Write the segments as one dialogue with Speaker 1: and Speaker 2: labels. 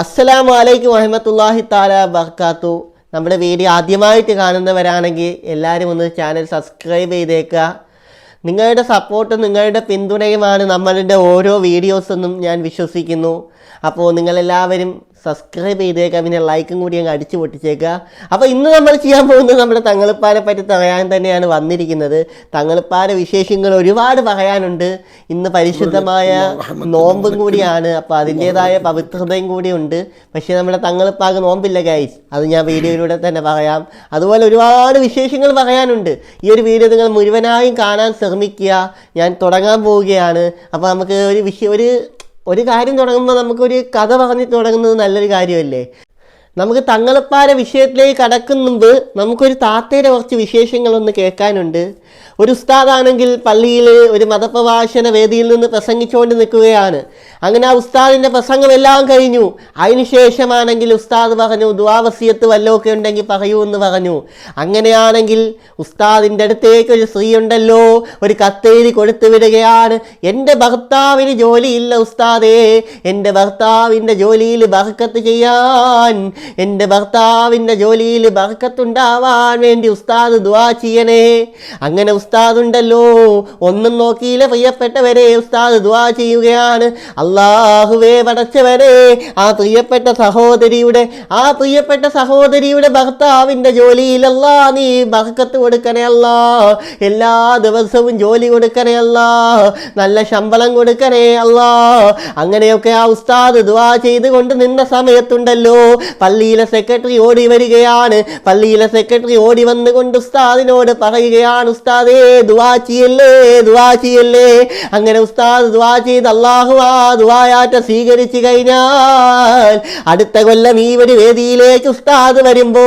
Speaker 1: അസ്സലാമു അലൈക്കും വഹമത്തല്ലാഹി താല ബർക്കാത്തു നമ്മുടെ വീഡിയോ ആദ്യമായിട്ട് കാണുന്നവരാണെങ്കിൽ എല്ലാവരും ഒന്ന് ചാനൽ സബ്സ്ക്രൈബ് ചെയ്തേക്കുക. നിങ്ങളുടെ സപ്പോർട്ടും നിങ്ങളുടെ പിന്തുണയുമാണ് നമ്മളുടെ ഓരോ വീഡിയോസെന്നും ഞാൻ വിശ്വസിക്കുന്നു. അപ്പോൾ നിങ്ങളെല്ലാവരും സബ്സ്ക്രൈബ് ചെയ്തേക്കുക പിന്നെ ലൈക്കും കൂടി അങ്ങ് അടിച്ചു പൊട്ടിച്ചേക്കുക അപ്പോൾ ഇന്ന് നമ്മൾ ചെയ്യാൻ പോകുന്നത് നമ്മുടെ തങ്ങളിപ്പാരെ പറ്റി പറയാൻ തന്നെയാണ് വന്നിരിക്കുന്നത്. തങ്ങളിപ്പാരെ വിശേഷങ്ങൾ ഒരുപാട് പറയാനുണ്ട്. ഇന്ന് പരിശുദ്ധമായ നോമ്പും കൂടിയാണ്. അപ്പോൾ അതിന്റേതായ പവിത്രതയും കൂടിയുണ്ട് പക്ഷേ നമ്മുടെ തങ്ങളിപ്പാകെ നോമ്പില്ല ഗൈസ് അത് ഞാൻ വീഡിയോയിലൂടെ തന്നെ പറയാം. അതുപോലെ ഒരുപാട് വിശേഷങ്ങൾ പറയാനുണ്ട്. ഈ ഒരു വീഡിയോ നിങ്ങൾ മുഴുവനായും കാണാൻ ശ്രമിക്കുക. ഞാൻ തുടങ്ങാൻ പോവുകയാണ്. അപ്പോൾ നമുക്ക് ഒരു വിഷയം ഒരു ഒരു കാര്യം തുടങ്ങുമ്പോൾ നമുക്കൊരു കഥ പറഞ്ഞ് തുടങ്ങുന്നത് നല്ലൊരു കാര്യമല്ലേ? നമുക്ക് തങ്ങളപ്പാര വിഷയത്തിലേക്ക് കടക്കും നമുക്കൊരു താത്തയുടെ കുറച്ച് വിശേഷങ്ങളൊന്ന് കേൾക്കാനുണ്ട്. ഒരു ഉസ്താദാണെങ്കിൽ പള്ളിയിൽ ഒരു മതപ്രഭാഷണ വേദിയിൽ നിന്ന് പ്രസംഗിച്ചുകൊണ്ട് നിൽക്കുകയാണ്. അങ്ങനെ ആ ഉസ്താദിന്റെ പ്രസംഗം എല്ലാം കഴിഞ്ഞു അതിനുശേഷമാണെങ്കിൽ ഉസ്താദ് പറഞ്ഞു ദുവാവസിയത്ത് വല്ലതൊക്കെ ഉണ്ടെങ്കിൽ പറയൂ എന്ന് പറഞ്ഞു. അങ്ങനെയാണെങ്കിൽ ഉസ്താദിന്റെ അടുത്തേക്ക് ഒരു സ്ത്രീ ഉണ്ടല്ലോ ഒരു കത്തെഴുതി കൊടുത്തു വിടുകയാണ്. എന്റെ ഭർത്താവിന് ജോലിയില്ല ഉസ്താദേ. എന്റെ ഭർത്താവിന്റെ ജോലിയിൽ ബർക്കത്ത് ചെയ്യാൻ എന്റെ ഭർത്താവിന്റെ ജോലിയിൽ ബർക്കത്തുണ്ടാവാൻ വേണ്ടി ഉസ്താദ് ദുവാ ചെയ്യണേ. അങ്ങനെ ഉസ്താദ് ഉണ്ടല്ലോ ഒന്നും നോക്കിയില്ല പ്രിയപ്പെട്ടവരെ ഉസ്താദ് ദുവാ ചെയ്യുകയാണ്. അള്ളാഹുവേ പടച്ചവരെ ആ പ്രിയപ്പെട്ട സഹോദരിയുടെ ആ പ്രിയപ്പെട്ട സഹോദരിയുടെ ഭർത്താവിന്റെ ജോലിയിലല്ല നീ ബർക്കത്ത് കൊടുക്കണേ അല്ല. എല്ലാ ദിവസവും ജോലി കൊടുക്കണേ അല്ല. നല്ല ശമ്പളം കൊടുക്കണേ അല്ല. അങ്ങനെയൊക്കെ ആ ഉസ്താദ് ദുവാ ചെയ്തുകൊണ്ട് നിന്ന സമയത്തുണ്ടല്ലോ. പള്ളിയിലെ സെക്രട്ടറി ഓടി വരികയാണ്. പള്ളിയിലെ സെക്രട്ടറി ഓടി വന്നുകൊണ്ട് ഉസ്താദിനോട് പറയുകയാണ് ഉസ്താദേ ദുവാ ചെയ്യല്ലേ ദുവാ ചെയ്യല്ലേ. അങ്ങനെ ഉസ്താദ് ദുവാ ചെയ്ത് അള്ളാഹു ആ ദുവായാറ്റ സ്വീകരിച്ചു കഴിഞ്ഞാൽ അടുത്ത കൊല്ലം ഈ ഒരു വേദിയിലേക്ക് ഉസ്താദ് വരുമ്പോ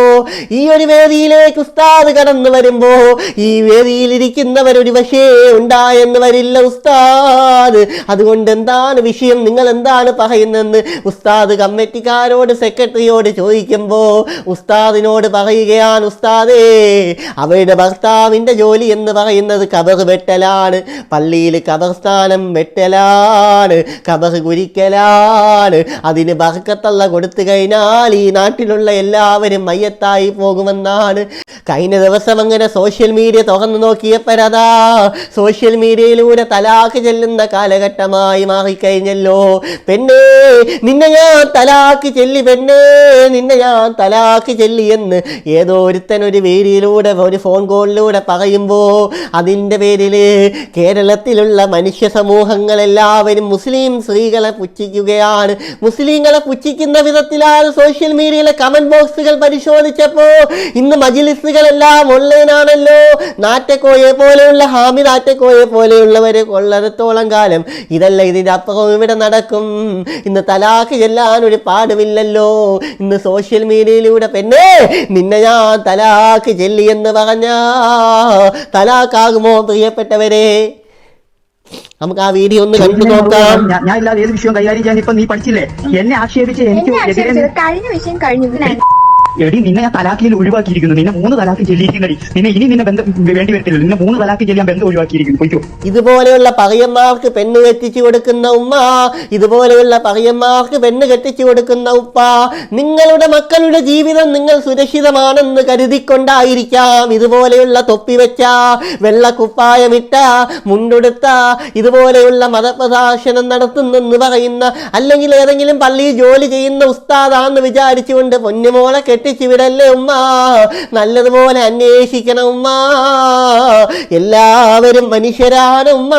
Speaker 1: ഈ ഒരു വേദിയിലേക്ക് ഉസ്താദ് കടന്നു വരുമ്പോ ഈ വേദിയിൽ ഇരിക്കുന്നവർ ഒരു പക്ഷേ ഉണ്ടായെന്ന് വരില്ല ഉസ്താദ്. അതുകൊണ്ട് എന്താണ് വിഷയം? നിങ്ങൾ എന്താണ് പറയുന്നതെന്ന് ഉസ്താദ് കമ്മിറ്റിക്കാരോട് സെക്രട്ടറിയോട് ചോദിക്കുമ്പോ ഉസ്താദിനോട് പറയുകയാണ് ഉസ്താദേ അവരുടെ ഭർത്താവിന്റെ ജോലി എന്ന് പറയുന്നത് കബർ വെട്ടലാണ്. പള്ളിയിൽ കബർസ്ഥാനം വെട്ടലാണ്. കബർ കുരിക്കലാണ്. അതിന് ബഹക്കത്തള്ള കൊടുത്തു കഴിഞ്ഞാൽ ഈ നാട്ടിലുള്ള എല്ലാവരും മയ്യത്തായി പോകുമെന്നാണ്. കഴിഞ്ഞ ദിവസം അങ്ങനെ സോഷ്യൽ മീഡിയ തുറന്നു നോക്കിയപ്പോഴതാ സോഷ്യൽ മീഡിയയിലൂടെ തലാക്ക് ചെല്ലുന്ന കാലഘട്ടമായി മാറിക്കഴിഞ്ഞല്ലോ. പെണ്ണേ നിന്നെ ഞാൻ തലാക്ക് ചെല്ലി പെണ്ണേ നിന്നെ ഞാൻ തലാക്ക് ചെല്ലി എന്ന് ഏതോ ഒരുത്തൻ ഒരു വീഡിയോയിലൂടെ ഒരു ഫോൺ കോളിലൂടെ പറയുമ്പോൾ അതിന്റെ പേരിൽ കേരളത്തിലുള്ള മനുഷ്യ സമൂഹങ്ങളെല്ലാവരും മുസ്ലിം സ്ത്രീകളെ പുച്ഛിക്കുകയാണ്. മുസ്ലിങ്ങളെ പുച്ഛിക്കുന്ന വിധത്തിലാണ് സോഷ്യൽ മീഡിയയിലെ കമന്റ് ബോക്സുകൾ പരിശോധിച്ചപ്പോൾ ഇന്ന് മജിലിസുകളെല്ലാം ഓൺലൈനാണല്ലോ നാറ്റക്കോയെ പോലെയുള്ള ഹാമി നാറ്റക്കോയെ പോലെയുള്ളവരെ കൊള്ളരത്തോളം കാലം. ഇതല്ല ഇതിന്റെ അപ്പുറം ഇവിടെ നടക്കും. ഇന്ന് തലാഖ് ചെല്ലാൻ ഒരു പാടുമില്ലല്ലോ. ഇന്ന് സോഷ്യൽ മീഡിയയിലൂടെ പെണ്ണേ നിന്നെ ഞാൻ തലാഖ് ചെല്ലി എന്ന് പറഞ്ഞ തലാക്കാകുമോ പ്രിയപ്പെട്ടവരെ? നമുക്ക് ആ വീഡിയോ ഒന്ന് കണ്ടു നോക്കാം.
Speaker 2: ഞാൻ ഇല്ലാതെ ഏത് വിഷയവും കൈകാര്യം ചെയ്യാൻ ഇപ്പൊ നീ പഠിച്ചില്ലേ? എന്നെ ആക്ഷേപിച്ച് എനിക്ക് എതിരെ
Speaker 3: കഴിഞ്ഞ വിഷയം കഴിഞ്ഞു.
Speaker 2: എടി നിന്നെ ഞാൻ തലാഖിൽ ഒഴിവാക്കിയിരിക്കുന്നു. നിന്നെ മൂന്ന് തലാഖ് ചെല്ലിയിരിക്കുന്നടി നിന്നെ ഇനി നിന്നെ ബന്ധം വേണ്ടി വരത്തില്ല. നിന്നെ മൂന്ന് തലാഖ് ചെല്ലാൻ ബന്ധം ഒഴിവാക്കിയിരിക്കുന്നു. പൊയ്ക്കോ
Speaker 1: ഇതുപോലെയുള്ള പകയന്മാർക്ക് പെണ്ണ് കെട്ടിച്ചു കൊടുക്കുന്ന ഉമ്മ ഇതുപോലെയുള്ള പകയന്മാർക്ക് പെണ്ണ് കെട്ടിച്ചു കൊടുക്കുന്ന ഉപ്പ നിങ്ങളുടെ മക്കളുടെ ജീവിതം നിങ്ങൾ സുരക്ഷിതമാണെന്ന് കരുതിക്കൊണ്ടായിരിക്കാം ഇതുപോലെയുള്ള തൊപ്പി വെച്ച വെള്ളക്കുപ്പായമിട്ട മുണ്ടെടുത്ത ഇതുപോലെയുള്ള മതപ്രദാശനം നടത്തുന്നെന്ന് പറയുന്ന അല്ലെങ്കിൽ ഏതെങ്കിലും പള്ളിയിൽ ജോലി ചെയ്യുന്ന ഉസ്താദാന്ന് വിചാരിച്ചുകൊണ്ട് പൊന്നുമോളെ കെട്ടിച്ചു വിടല്ലേ ഉമ്മ? നല്ലതുപോലെ അന്വേഷിക്കണം ഉമ്മ. എല്ലാവരും മനുഷ്യരാണ് ഉമ്മ.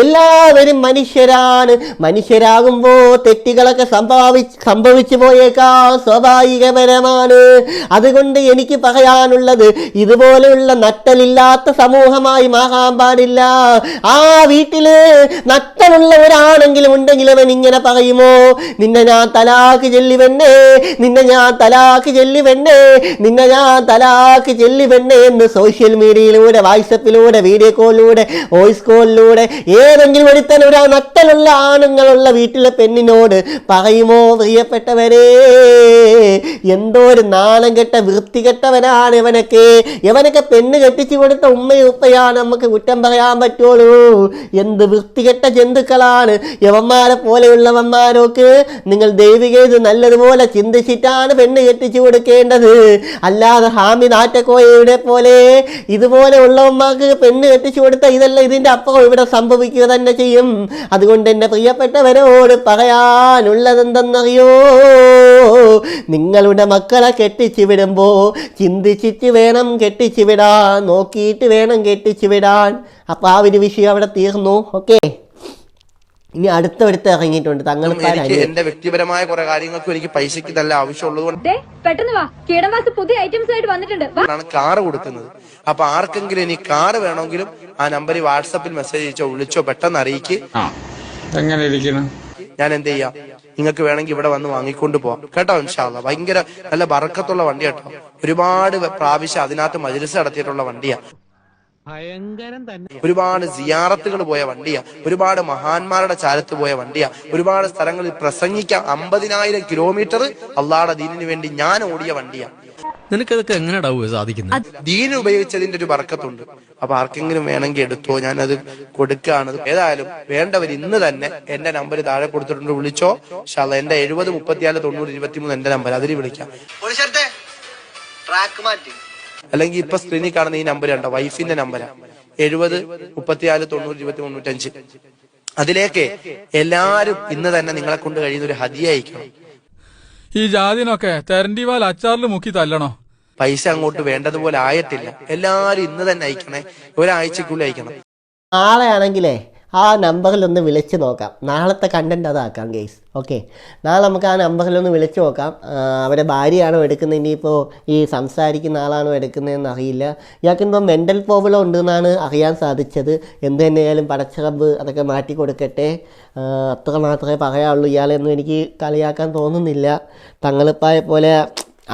Speaker 1: എല്ലാവരും മനുഷ്യരാണ്. മനുഷ്യരാകുമ്പോൾ തെറ്റുകളൊക്കെ സംഭവി സംഭവിച്ചു പോയേക്കാം. സ്വാഭാവികപരമാണ്. അതുകൊണ്ട് എനിക്ക് പറയാനുള്ളത് ഇതുപോലെയുള്ള നട്ടലില്ലാത്ത സമൂഹമായി മാറാൻ പാടില്ല. ആ വീട്ടിൽ നട്ടലുള്ള ഒരാണെങ്കിലും ഉണ്ടെങ്കിൽ അവൻ ഇങ്ങനെ പറയുമോ? നിന്നെ ഞാൻ തലാക്ക് ചെല്ലി വെണ്ണേ നിന്നെ ഞാൻ തലാക്ക് ചെല്ലി വെണ്ണേ നിന്നെ ഞാൻ തലാക്ക് ചെല്ലി പെണ്ണേ എന്ന് സോഷ്യൽ മീഡിയയിലൂടെ വാട്സപ്പിലൂടെ വീഡിയോ കോളിലൂടെ വോയിസ് കോളിലൂടെ ഏതെങ്കിലും ഒരുത്തൻ ഒരു നട്ട നട്ടലുള്ള ആണുങ്ങളുള്ള വീട്ടിലെ പെണ്ണിനോട് പറയുമോ പ്രിയപ്പെട്ടവരെ? എന്തോ ഒരു നാണം കെട്ട വൃത്തികെട്ടവനാണ് ഇവനൊക്കെ. ഇവനൊക്കെ പെണ്ണ് കെട്ടിച്ചു കൊടുത്ത ഉമ്മയും ഉപ്പയാണ് നമുക്ക് കുറ്റം പറയാൻ പറ്റുള്ളൂ. എന്ത് വൃത്തികെട്ട ജന്തുക്കളാണ് യവന്മാരെ പോലെയുള്ളവന്മാരൊക്കെ. നിങ്ങൾ ദൈവികേത് നല്ലതുപോലെ ചിന്തിച്ചിട്ടാണ് പെണ്ണ് കെട്ടിച്ചു കൊടുക്കേണ്ടത് അല്ലാതെ ഹാമി നാറ്റക്കോയയുടെ പോലെ ഇതുപോലെ ഉള്ളവന്മാർക്ക് പെണ്ണ് കെട്ടിച്ചു കൊടുത്ത ഇതല്ല ഇതിന്റെ അപ്പം ഇവിടെ സംഭവിക്കുക തന്നെ ചെയ്യും. അതുകൊണ്ട് എന്റെ പ്രിയപ്പെട്ടവരോട് പറയാനുള്ളതെന്തെന്നറിയോ? നിങ്ങളുടെ മക്കളെ കെട്ടിച്ചു വിടുമ്പോൾ ചിന്തിച്ചിട്ട് വേണം കെട്ടിച്ചു വിടാൻ നോക്കിയിട്ട് വേണം കെട്ടിച്ചു വിടാൻ. അപ്പോൾ ആ ഒരു വിഷയം അവിടെ തീർന്നു. ഓക്കെ? ഇനി അടുത്തടുത്ത് ഇറങ്ങിയിട്ടുണ്ട് തങ്ങൾ
Speaker 3: എനിക്ക് എന്റെ വ്യക്തിപരമായ കുറെ കാര്യങ്ങൾക്കും എനിക്ക് പൈസക്ക് നല്ല ആവശ്യമുള്ളത്
Speaker 4: ദേ പെട്ടെന്ന് വാ. പുതിയ ഐറ്റംസ് ആയിട്ട് വന്നിട്ടുണ്ട്.
Speaker 3: കാറ് കൊടുക്കുന്നത്. അപ്പൊ ആർക്കെങ്കിലും ഇനി കാറ് വേണമെങ്കിലും ആ നമ്പറിൽ വാട്സപ്പിൽ മെസ്സേജ് അയച്ചോ വിളിച്ചോ പെട്ടെന്ന് അറിയിക്ക്.
Speaker 5: എങ്ങനെ ഇരിക്കണം?
Speaker 3: ഞാൻ എന്ത് ചെയ്യാം? നിങ്ങൾക്ക് വേണമെങ്കിൽ ഇവിടെ വന്ന് വാങ്ങിക്കൊണ്ട് പോവാം. കേട്ടോ ഇൻഷാല്ല ഭയങ്കര നല്ല ബറക്കത്തുള്ള വണ്ടി കേട്ടോ ഒരുപാട് പ്രാവശ്യം അതിനകത്ത് മജിലിസ് നടത്തിയിട്ടുള്ള വണ്ടിയാ ഒരുപാട് സിയാറത്തുകൾ പോയ വണ്ടിയാ. ഒരുപാട് മഹാന്മാരുടെ ചാരത്ത് പോയ വണ്ടിയാ. ഒരുപാട് സ്ഥലങ്ങളിൽ പ്രസംഗിക്കാൻ അമ്പതിനായിരം കിലോമീറ്റർ അള്ളാടെ ദീനിന് വേണ്ടി ഞാൻ ഓടിയ വണ്ടിയാ.
Speaker 6: നിനക്കതൊക്കെ എങ്ങനെയാ സാധിക്കുന്നത്
Speaker 3: ദീൻ ഉപയോഗിച്ചതിന്റെ ഒരു വർക്കത്തുണ്ട് അപ്പൊ ആർക്കെങ്കിലും വേണമെങ്കിൽ എടുത്തോ ഞാനത് കൊടുക്കുകയാണ് ഏതായാലും വേണ്ടവർ ഇന്ന് തന്നെ എന്റെ നമ്പർ താഴെ കൊടുത്തിട്ടുണ്ട്. വിളിച്ചോ. ഷാല എന്റെ എഴുപത് മുപ്പത്തിനാല് തൊണ്ണൂറ് ഇരുപത്തിമൂന്ന് എന്റെ നമ്പർ അതിൽ വിളിക്കാം.
Speaker 1: ട്രാക്ക് മാറ്റി.
Speaker 3: അല്ലെങ്കിൽ ഇപ്പൊ സ്ക്രീനിൽ കാണുന്ന ഈ നമ്പർ ഉണ്ടോ വൈഫിന്റെ നമ്പരാ എഴുപത് മുപ്പത്തിനാല് തൊണ്ണൂറ് ഇരുപത്തി മുന്നൂറ്റഞ്ച് അതിലേക്ക് എല്ലാരും ഇന്ന് തന്നെ നിങ്ങളെ കൊണ്ട് കഴിയുന്ന ഒരു ഹതിയ അയക്കണം.
Speaker 7: ഈ ജാതിനൊക്കെ തെരണ്ടിവാൽ അച്ചാറിൽ മുക്കി തല്ലണോ?
Speaker 3: പൈസ അങ്ങോട്ട് വേണ്ടതുപോലെ ആയിട്ടില്ല. എല്ലാരും ഇന്ന് തന്നെ അയക്കണേ. ഒരാഴ്ചക്കുള്ളിൽ അയക്കണം.
Speaker 1: നാളെ ആണെങ്കിലേ ആ നമ്പറിലൊന്ന് വിളിച്ച് നോക്കാം. നാളത്തെ കണ്ടന്റ് അതാക്കാം ഗെയ്സ് ഓക്കെ നാളെ നമുക്ക് ആ നമ്പറിലൊന്ന് വിളിച്ച് നോക്കാം. അവരെ ഭാര്യയാണോ എടുക്കുന്നത്? ഇനിയിപ്പോൾ ഈ സംസാരിക്കുന്ന ആളാണോ എടുക്കുന്നതെന്ന് അറിയില്ല. ഇയാൾക്ക് എന്തോ മെന്റൽ പ്രോബ്ലം ഉണ്ടെന്നാണ് അറിയാൻ സാധിച്ചത്. എന്ത് തന്നെയായാലും പടച്ചറബ് അതൊക്കെ മാറ്റി കൊടുക്കട്ടെ. അത്ര മാത്രമേ പറയാനുള്ളൂ ഇയാളെയൊന്നും എനിക്ക് കളിയാക്കാൻ തോന്നുന്നില്ല. തങ്ങളിപ്പായ പോലെ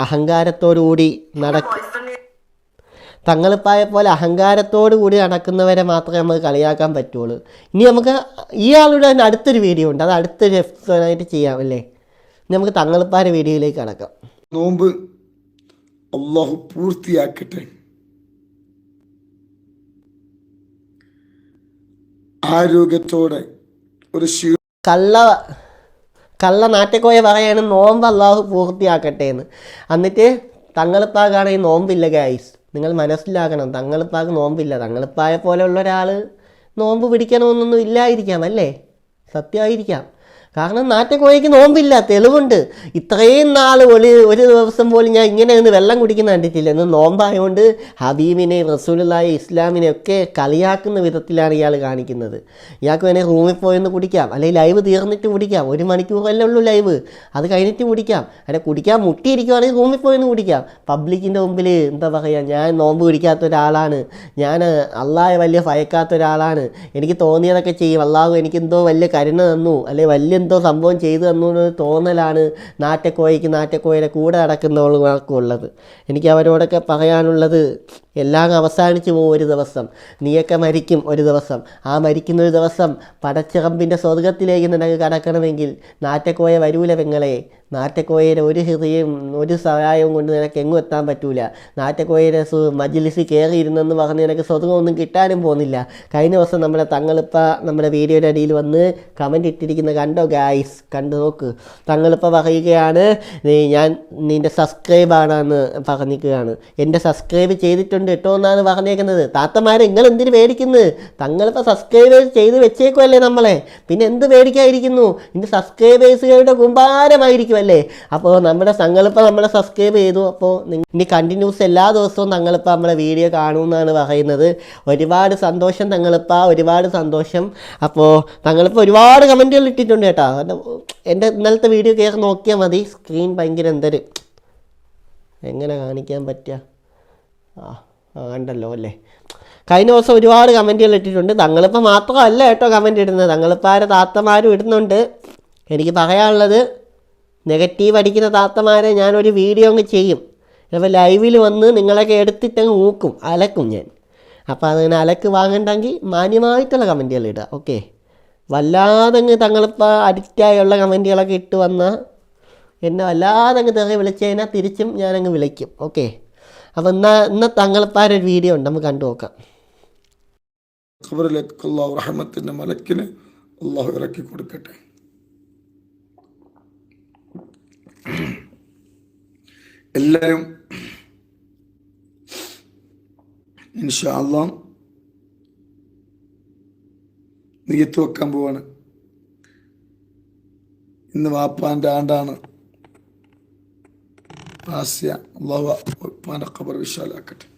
Speaker 1: അഹങ്കാരത്തോടുകൂടി നടക്കും തങ്ങളിപ്പായെ പോലെ അഹങ്കാരത്തോടു കൂടി നടക്കുന്നവരെ മാത്രമേ നമുക്ക് കളിയാക്കാൻ പറ്റുള്ളൂ. ഇനി നമുക്ക് ഇയാളുടെ തന്നെ അടുത്തൊരു വീഡിയോ ഉണ്ട്. അത് അടുത്തൊരു എപ്പിസോഡായിട്ട് ചെയ്യാം അല്ലേ? ഇനി നമുക്ക് തങ്ങളിപ്പായ വീഡിയോയിലേക്ക് കടക്കാം.
Speaker 8: നോമ്പ് അള്ളാഹു പൂർത്തിയാക്കട്ടെ. ആരോഗ്യത്തോടെ ഒരു
Speaker 1: കള്ള കള്ള നാട്ടിക്കോയ പറയാണ് നോമ്പ് അള്ളാഹു പൂർത്തിയാക്കട്ടെ എന്ന്. എന്നിട്ട് തങ്ങളിപ്പാകാണ് ഈ നോമ്പില്ല ഗൈസ് നിങ്ങൾ മനസ്സിലാക്കണം തങ്ങളിപ്പാക്ക് നോമ്പില്ല. തങ്ങളിപ്പായ പോലെയുള്ള ഒരാൾ നോമ്പ് പിടിക്കണമെന്നൊന്നും ഇല്ലായിരിക്കാം അല്ലേ? സത്യമായിരിക്കാം. കാരണം നാറ്റക്കോയക്ക് നോമ്പില്ല തെളിവുണ്ട്. ഇത്രയും നാൾ ഒരു ഒരു ദിവസം പോലും ഞാൻ ഇങ്ങനെ ഒന്ന് വെള്ളം കുടിക്കുന്ന കണ്ടിട്ടില്ല. ഇന്ന് നോമ്പായതുകൊണ്ട് ഹബീബിനെ റസൂലായ ഇസ്ലാമിനെ ഒക്കെ കളിയാക്കുന്ന വിധത്തിലാണ് ഇയാൾ കാണിക്കുന്നത്. ഇയാൾക്ക് വേണേൽ റൂമിൽ പോയൊന്ന് കുടിക്കാം. അല്ലെങ്കിൽ ലൈവ് തീർന്നിട്ട് കുടിക്കാം. ഒരു മണിക്കൂറല്ലേ ഉള്ളൂ ലൈവ്. അത് കഴിഞ്ഞിട്ട് കുടിക്കാം. അല്ലെ കുടിക്കാൻ മുട്ടിയിരിക്കുവാണെങ്കിൽ റൂമിൽ പോയൊന്ന് കുടിക്കാം. പബ്ലിക്കിന്റെ മുമ്പിൽ എന്താ പറയുക ഞാൻ നോമ്പ് പിടിക്കാത്ത ഒരാളാണ്. ഞാൻ അള്ളാഹെ വലിയ ഭയക്കാത്ത ഒരാളാണ്. എനിക്ക് തോന്നിയതൊക്കെ ചെയ്യും. അള്ളാഹു എനിക്കെന്തോ വലിയ കരുണ തന്നു. അല്ലെ വലിയ എന്തോ സംഭവം ചെയ്തു എന്നൊരു തോന്നലാണ് നാറ്റക്കോയയ്ക്ക് നാറ്റക്കോയുടെ കൂടെ നടക്കുന്നവർക്കുള്ളത് എനിക്ക് അവരോടൊക്കെ പറയാനുള്ളത് എല്ലാം അവസാനിച്ചു പോകും ഒരു ദിവസം. നീയൊക്കെ മരിക്കും ഒരു ദിവസം. ആ മരിക്കുന്ന ഒരു ദിവസം പടച്ചിറമ്പിന്റെ സ്വർഗത്തിലേക്ക് നിനക്ക് കടക്കണമെങ്കിൽ നാറ്റക്കോയ വരൂല പെങ്ങളെ. നാറ്റക്കോയയുടെ ഒരു ഹൃദയം ഒരു സഹായവും കൊണ്ട് നിനക്ക് എങ്ങും എത്താൻ പറ്റൂല. നാറ്റക്കോയയുടെ സു മജ്ലിസിൽ കയറിയിരുന്നെന്ന് പറഞ്ഞ് നിനക്ക് സ്വർഗമൊന്നും കിട്ടാനും പോകുന്നില്ല. കഴിഞ്ഞ ദിവസം നമ്മുടെ തങ്ങളിപ്പ നമ്മുടെ വീഡിയോയുടെ അടിയിൽ വന്ന് കമന്റ് ഇട്ടിരിക്കുന്ന കണ്ടോ ഗായ്സ് കണ്ടു നോക്ക്. തങ്ങളിപ്പ പറയുകയാണ് "നീ ഞാൻ നിന്റെ സബ്സ്ക്രൈബാണെന്ന് പറഞ്ഞിരിക്കുകയാണ്. എന്റെ സബ്സ്ക്രൈബ് ചെയ്തിട്ടുണ്ട് കേട്ടോ എന്നാണ് പറഞ്ഞേക്കുന്നത്. താത്തമാരെ നിങ്ങൾ എന്തിന് മേടിക്കുന്നത് തങ്ങളിപ്പോൾ സബ്സ്ക്രൈബേഴ്സ് ചെയ്ത് വെച്ചേക്കുമല്ലേ നമ്മളെ? പിന്നെ എന്ത് മേടിക്കാതിരിക്കുന്നു ഇന്ന് സബ്സ്ക്രൈബേഴ്സുകളുടെ കുമ്പാരമായിരിക്കും അല്ലേ അപ്പോൾ നമ്മുടെ തങ്ങളിപ്പോൾ നമ്മളെ സബ്സ്ക്രൈബ് ചെയ്തു. അപ്പോൾ ഇനി കണ്ടിന്യൂസ് എല്ലാ ദിവസവും തങ്ങളിപ്പോൾ നമ്മളെ വീഡിയോ കാണുമെന്നാണ് പറയുന്നത്. ഒരുപാട് സന്തോഷം തങ്ങളിപ്പോൾ ഒരുപാട് സന്തോഷം. അപ്പോൾ തങ്ങളിപ്പോൾ ഒരുപാട് കമന്റുകൾ ഇട്ടിട്ടുണ്ട് കേട്ടോ. എന്റെ ഇന്നലത്തെ വീഡിയോ കയറി നോക്കിയാൽ മതി. സ്ക്രീൻ ഭയങ്കര എന്തൊരു എങ്ങനെ കാണിക്കാൻ പറ്റുക ആ. ആ, കണ്ടല്ലോ അല്ലേ? കഴിഞ്ഞ ദിവസം ഒരുപാട് കമന്റുകൾ ഇട്ടിട്ടുണ്ട്. തങ്ങളിപ്പോൾ മാത്രമല്ല കേട്ടോ കമന്റ് ഇടുന്നത്. തങ്ങളിപ്പാരെ താത്തമാരും ഇടുന്നുണ്ട്. എനിക്ക് പറയാനുള്ളത് നെഗറ്റീവ് അടിക്കുന്ന താത്തമാരെ ഞാനൊരു വീഡിയോ അങ്ങ് ചെയ്യും. ചിലപ്പോൾ ലൈവിൽ വന്ന് നിങ്ങളൊക്കെ എടുത്തിട്ടങ്ങ് ഊക്കും. അലക്കും ഞാൻ. അപ്പോൾ അതിങ്ങനെ അലക്ക് വാങ്ങണ്ടെങ്കിൽ മാന്യമായിട്ടുള്ള കമന്റുകൾ ഇടുക. ഓക്കെ. വല്ലാതെ അങ്ങ് തങ്ങളിപ്പോൾ അഡിക്റ്റായുള്ള കമന്റുകളൊക്കെ ഇട്ട് വന്നാൽ എന്നെ വല്ലാതെ അങ്ങ് തെറി വിളിച്ചു കഴിഞ്ഞാൽ തിരിച്ചും ഞാനങ്ങ് വിളിക്കും. ഓക്കെ. അപ്പോൾ എന്നാൽ ഇന്ന് തങ്ങളിപ്പാരൊരു വീഡിയോ ഉണ്ട് നമുക്ക് കണ്ടു നോക്കാം.
Speaker 8: ഖബറിലേക്ക് അള്ളാഹു റഹമത്തിന്റെ മലക്കിന് അള്ളാഹു ഇറക്കി കൊടുക്കട്ടെ. എല്ലാവരും ഇൻഷാ അള്ളാഹ് നീയത്ത് വെക്കാൻ പോവാണ്. ഇന്ന് വാപ്പാന്റെ ആണ്ടാണ്. ആസ്യ അള്ളാഹു വാപ്പാന്റെ ഖബർ വിശാലാക്കട്ടെ.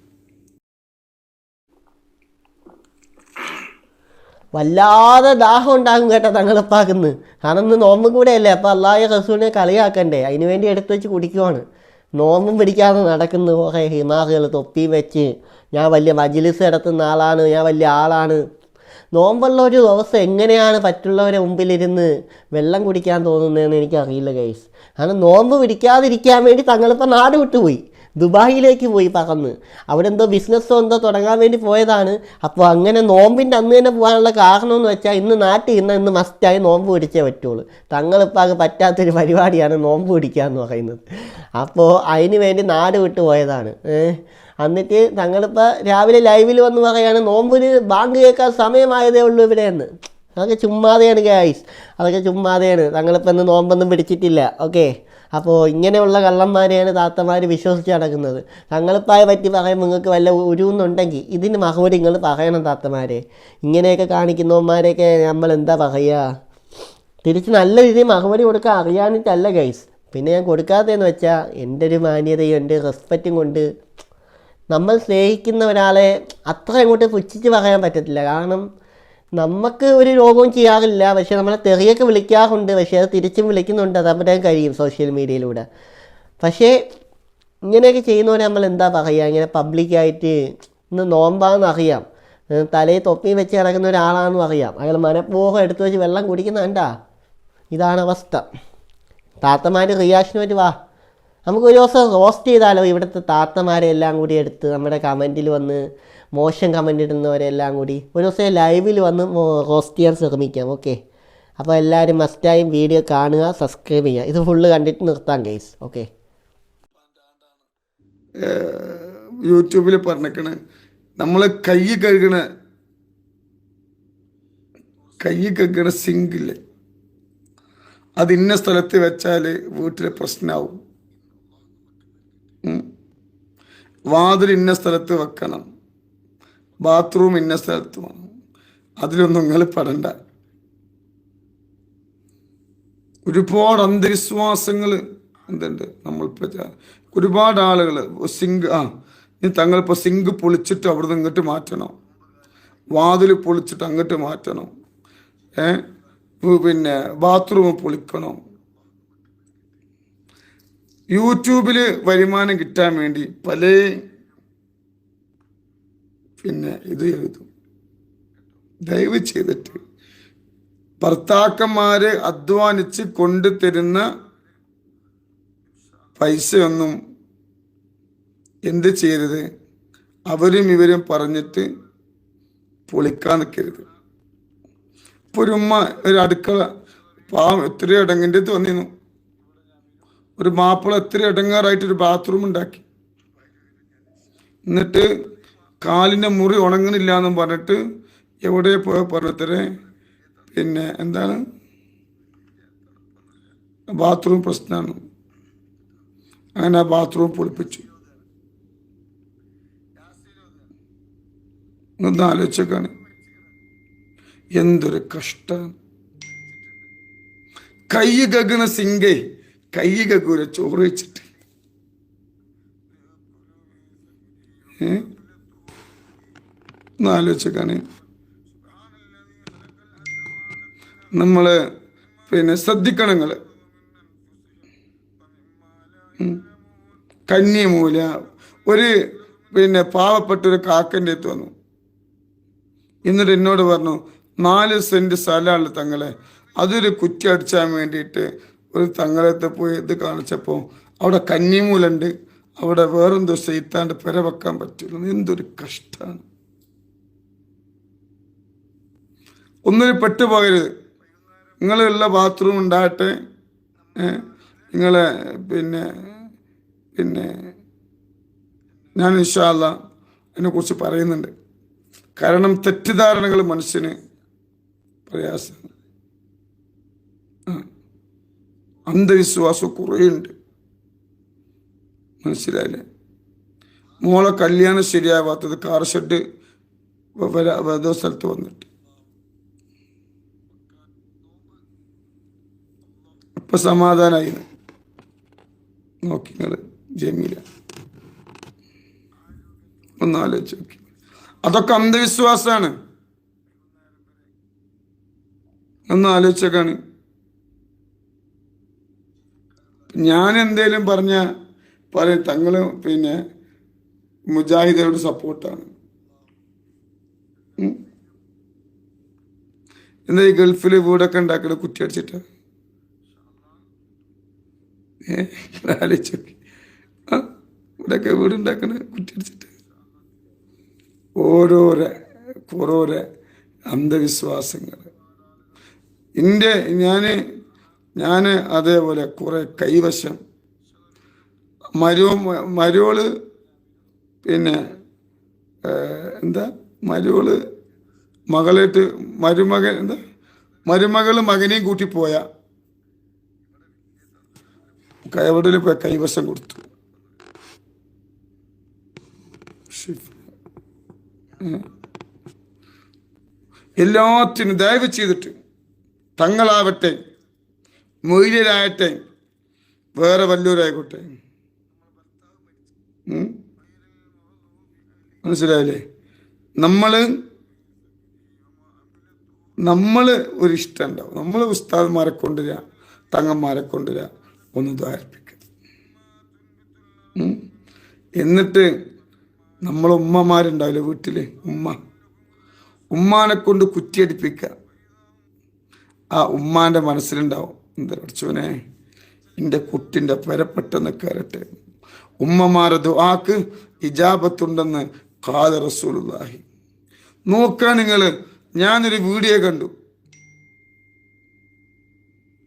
Speaker 1: വല്ലാതെ ദാഹം ഉണ്ടാകും കേട്ടോ തങ്ങളിപ്പാക്കുന്ന് കാരണം ഇന്ന്. നോമ്പും കൂടെ അല്ലേ അപ്പോൾ അള്ളാഹു റസൂലിനെ കളിയാക്കണ്ടേ? അതിന് വേണ്ടി എടുത്തു വെച്ച് കുടിക്കുവാണ്. നോമ്പും പിടിക്കാതെ നടക്കുന്നു. കുറേ ഹിമാറുകൾ തൊപ്പി വെച്ച്. ഞാൻ വലിയ മജിലിസ് നടത്തുന്ന ആളാണ്. ഞാൻ വലിയ ആളാണ്. നോമ്പുള്ള ഒരു ദിവസം എങ്ങനെയാണ് മറ്റുള്ളവരെ മുമ്പിലിരുന്ന് വെള്ളം കുടിക്കാൻ തോന്നുന്നതെന്ന് എനിക്കറിയില്ല ഗൈസ് കാരണം നോമ്പ് പിടിക്കാതിരിക്കാൻ വേണ്ടി തങ്ങളിപ്പോൾ നാട് വിട്ടുപോയി. ദുബായിലേക്ക് പോയി പറന്ന്. അവിടെ എന്തോ ബിസിനസ്സോ എന്തോ തുടങ്ങാൻ വേണ്ടി പോയതാണ്. അപ്പോൾ അങ്ങനെ നോമ്പിന്റെ അന്ന് തന്നെ പോകാനുള്ള കാരണം എന്ന് വെച്ചാൽ ഇന്ന് നാട്ടിൽ ഇന്ന് ഇന്ന് മസ്റ്റായി നോമ്പ് പിടിച്ചേ പറ്റുള്ളൂ. തങ്ങളിപ്പോൾ അത് പറ്റാത്തൊരു പരിപാടിയാണ് നോമ്പ് പിടിക്കുക എന്ന് പറയുന്നത്. അപ്പോൾ അതിന് വേണ്ടി നാട് വിട്ടു പോയതാണ് ഏഹ്? എന്നിട്ട് തങ്ങളിപ്പോൾ രാവിലെ ലൈവിൽ വന്ന് പറയാണ് നോമ്പിന് ബാങ്ക് കേൾക്കാൻ സമയമായതേ ഉള്ളൂ ഇവിടെ എന്ന് അതൊക്കെ ചുമ്മാതെയാണ് ഗായ്സ് അതൊക്കെ ചുമ്മാതെയാണ്. തങ്ങളിപ്പോൾ ഇന്ന് നോമ്പൊന്നും പിടിച്ചിട്ടില്ല. ഓക്കെ അപ്പോൾ ഇങ്ങനെയുള്ള കള്ളന്മാരെയാണ് താത്തമാർ വിശ്വസിച്ച് നടക്കുന്നത്. തങ്ങളിപ്പായെ പറ്റി പറയുമ്പോൾ നിങ്ങൾക്ക് വല്ല ഉരുവുന്നുണ്ടെങ്കിൽ ഇതിന് മറുപടി നിങ്ങൾ പറയണം താത്തമാരെ. ഇങ്ങനെയൊക്കെ കാണിക്കുന്നവന്മാരെയൊക്കെ നമ്മൾ എന്താ പറയുക തിരിച്ച് നല്ല രീതിയിൽ മറുപടി കൊടുക്കാൻ അറിയാനിട്ടല്ല ഗൈസ് പിന്നെ ഞാൻ കൊടുക്കാത്തതെന്ന് വെച്ചാൽ എന്റെ ഒരു മാന്യതയും എന്റെ റെസ്പെക്റ്റും കൊണ്ട് നമ്മൾ സ്നേഹിക്കുന്ന ഒരാളെ അത്ര അങ്ങോട്ട് പുച്ഛിച്ച് പറയാൻ പറ്റത്തില്ല. കാരണം നമുക്ക് ഒരു രോഗവും ചെയ്യാറില്ല. പക്ഷേ നമ്മളെ തെറിയൊക്കെ വിളിക്കാറുണ്ട്. പക്ഷേ അത് തിരിച്ചും വിളിക്കുന്നുണ്ട്. അത് അവിടെ കഴിയും സോഷ്യൽ മീഡിയയിലൂടെ പക്ഷേ ഇങ്ങനെയൊക്കെ ചെയ്യുന്നവരെ നമ്മൾ എന്താ പറയുക? ഇങ്ങനെ പബ്ലിക്കായിട്ട് ഇന്ന് നോമ്പാന്ന് അറിയാം. തലയിൽ തൊപ്പി വെച്ച് കിടക്കുന്ന ഒരാളാണെന്നും അറിയാം. അയാൾ മനഃപൂർവം എടുത്തു വെച്ച് വെള്ളം കുടിക്കുന്ന കണ്ടാ? ഇതാണ് അവസ്ഥ. താത്തമാർ റിയാക്ഷനുമായിട്ട് വാ നമുക്ക് ഒരു ദിവസം റോസ്റ്റ് ചെയ്താലോ? ഇവിടുത്തെ താത്തമാരെ എല്ലാം കൂടി എടുത്ത് നമ്മുടെ കമന്റിൽ വന്ന് മോശം കമന്റ് ഇടുന്നവരെല്ലാം കൂടി. ഒരു ദിവസം ലൈവിൽ വന്ന് റോസ്റ്റ് ചെയ്യാൻ ശ്രമിക്കാം ഓക്കെ അപ്പോൾ എല്ലാവരും മസ്റ്റായും വീഡിയോ കാണുക സബ്സ്ക്രൈബ് ചെയ്യുക. ഇത് ഫുള്ള് കണ്ടിട്ട് നിർത്താം ഗൈസ് ഓക്കെ
Speaker 8: യൂട്യൂബിൽ പറഞ്ഞേക്കണ് നമ്മൾ കൈ കഴുകണ കൈ കഴുകണ സിങ്കില്ലേ അത് ഇന്ന സ്ഥലത്ത് വെച്ചാൽ വീട്ടിലെ പ്രശ്നമാവും ഉം. വാതിൽ ഇന്ന സ്ഥലത്ത് വെക്കണം. ബാത്റൂം ഇന്ന സ്ഥലത്ത് വേണം. അതിലൊന്നും നിങ്ങൾ പെടണ്ട. ഒരുപാട് അന്ധവിശ്വാസങ്ങൾ എന്തുണ്ട്? നമ്മൾ ഒരുപാട് ആളുകൾ സിങ്ക് ആ തങ്ങളിപ്പോൾ സിങ്ക് പൊളിച്ചിട്ട് അവിടുന്ന് ഇങ്ങോട്ട് മാറ്റണം. വാതിൽ പൊളിച്ചിട്ട് അങ്ങോട്ട് മാറ്റണം. ഏ? പിന്നെ ബാത്റൂം പൊളിക്കണം. യൂട്യൂബിൽ വരുമാനം കിട്ടാൻ വേണ്ടി പല പിന്നെ ഇത് എഴുതും ദയവ് ചെയ്തിട്ട് ഭർത്താക്കന്മാര് അധ്വാനിച്ച് കൊണ്ടുതരുന്ന പൈസയൊന്നും എന്ത് ചെയ്യരുത്. അവരും ഇവരും പറഞ്ഞിട്ട് പൊളിക്കാൻ നിൽക്കരുത്. ഇപ്പൊ ഒരു ഉമ്മ ഒരു അടുക്കള പാവം എത്രയോ അടങ്ങിന്റെ തോന്നിയിരുന്നു ഒരു മാപ്പിള എത്ര ഇടങ്ങാറായിട്ട് ഒരു ബാത്റൂം ഉണ്ടാക്കി. എന്നിട്ട് കാലിന്റെ മുറി ഉണങ്ങുന്നില്ല എന്നും പറഞ്ഞിട്ട് എവിടെ പോയ പറഞ്ഞത്തരെ പിന്നെ എന്താണ്? ബാത്റൂം പ്രശ്നമാണ് അങ്ങനെ ആ ബാത്റൂം പൊളിപ്പിച്ചു. ഒന്ന് ആലോചിച്ചേക്കാണ്. എന്തൊരു കഷ്ടം. കൈ ഗഗന സിങ്കേ കൈ കുര ചോറ് വെച്ചിട്ട്? ഒന്ന് നമ്മൾ പിന്നെ ശ്രദ്ധിക്കണങ്ങൾ കന്നിമൂല. ഒരു പിന്നെ പാവപ്പെട്ട ഒരു കാക്കന്റെ അടുത്ത് വന്നു. എന്നിട്ട് എന്നോട് പറഞ്ഞു നാല് സെന്റ് സ്ഥലമാണ് തങ്ങളെ. അതൊരു കുറ്റി അടിച്ചാൻ വേണ്ടിയിട്ട് ഒരു തങ്ങളത്തെ പോയി ഇത് കാണിച്ചപ്പോൾ അവിടെ കന്നിമൂലുണ്ട്. അവിടെ വേറെന്തോ ചെയ്ത്താണ്ട് പെര വെക്കാൻ പറ്റില്ല എന്തൊരു കഷ്ടമാണ് ഒന്നിന് പെട്ടുപോകരുത്. നിങ്ങളുള്ള ബാത്റൂം ഉണ്ടാകട്ടെ. നിങ്ങളെ പിന്നെ പിന്നെ ഞാൻ ഇൻഷാല്ല അതിനെക്കുറിച്ച് പറയുന്നുണ്ട്. കാരണം തെറ്റിദ്ധാരണകൾ മനുഷ്യന് പ്രയാസം. ആ. അന്ധവിശ്വാസം കുറേയുണ്ട്. മനസ്സിലായില്ലേ? മോളെ കല്യാണം ശരിയാവാത്തത് കാർ ഷെഡ് വരാ- സ്ഥലത്ത് വന്നിട്ട്. അപ്പൊ സമാധാനായി നോക്കി നിങ്ങൾ ജമീല. ഒന്നാലോചിച്ച് നോക്കി. അതൊക്കെ അന്ധവിശ്വാസാണ്. ഒന്ന് ഞാൻ എന്തേലും പറഞ്ഞ പറയും തങ്ങൾ പിന്നെ മുജാഹിദയുടെ സപ്പോർട്ടാണ്. എന്താ ഈ ഗൾഫിൽ വീടൊക്കെ ഉണ്ടാക്കണ കുറ്റിയടിച്ചിട്ട്? അടിച്ചിട്ട് ആലോചിച്ച് നോക്കി ആ ഇവിടെയൊക്കെ വീടുണ്ടാക്കണ കുറ്റിയടിച്ചിട്ട്. ഓരോരോ ഓരോരോ അന്ധവിശ്വാസങ്ങൾ എന്റെ ഞാൻ ഞാൻ അതേപോലെ കുറേ കൈവശം. മരു മരുവൾ പിന്നെ എന്താ? മരുവൾ മകളായിട്ട് മരുമകൻ എന്താ? മരുമകൾ മകനെയും കൂട്ടി പോയ കൈവടൽ പോയി കൈവശം കൊടുത്തു. എല്ലാത്തിനും ദയവ് ചെയ്തിട്ട് തങ്ങളാവട്ടെ മൊയിലാകട്ടെ വേറെ വല്ലൂരായിക്കോട്ടെ? മനസ്സിലായില്ലേ? നമ്മൾ നമ്മൾ ഒരു ഇഷ്ടം ഉണ്ടാവും നമ്മൾ ഉസ്താദ്മാരെ കൊണ്ടുവരിക തങ്ങന്മാരെ കൊണ്ടുവരിക ഒന്ന് ദ്വാരിപ്പിക്കുക? എന്നിട്ട് നമ്മളെ ഉമ്മമാരുണ്ടാവില്ല വീട്ടിൽ? ഉമ്മ. ഉമ്മാനെ കൊണ്ട് കുറ്റിയടിപ്പിക്കുക ആ ഉമ്മാന്റെ മനസ്സിലുണ്ടാവും. എന്താ പഠിച്ചവനെ? എന്റെ കുട്ടിന്റെ പെട്ടെന്ന് കയറട്ടെ ഉമ്മമാരെ ദുആക്ക് ഇജാബത്തുണ്ടെന്ന് കാല റസൂലുള്ളാഹി. നോക്കാൻ നിങ്ങൾ ഞാനൊരു വീഡിയോ കണ്ടു.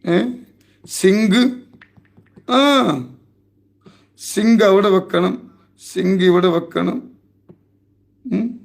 Speaker 8: ഏ? സിങ്ക്. ആ. സിങ്ക് അവിടെ വെക്കണം. സിങ്ക് ഇവിടെ വെക്കണം. ഉം.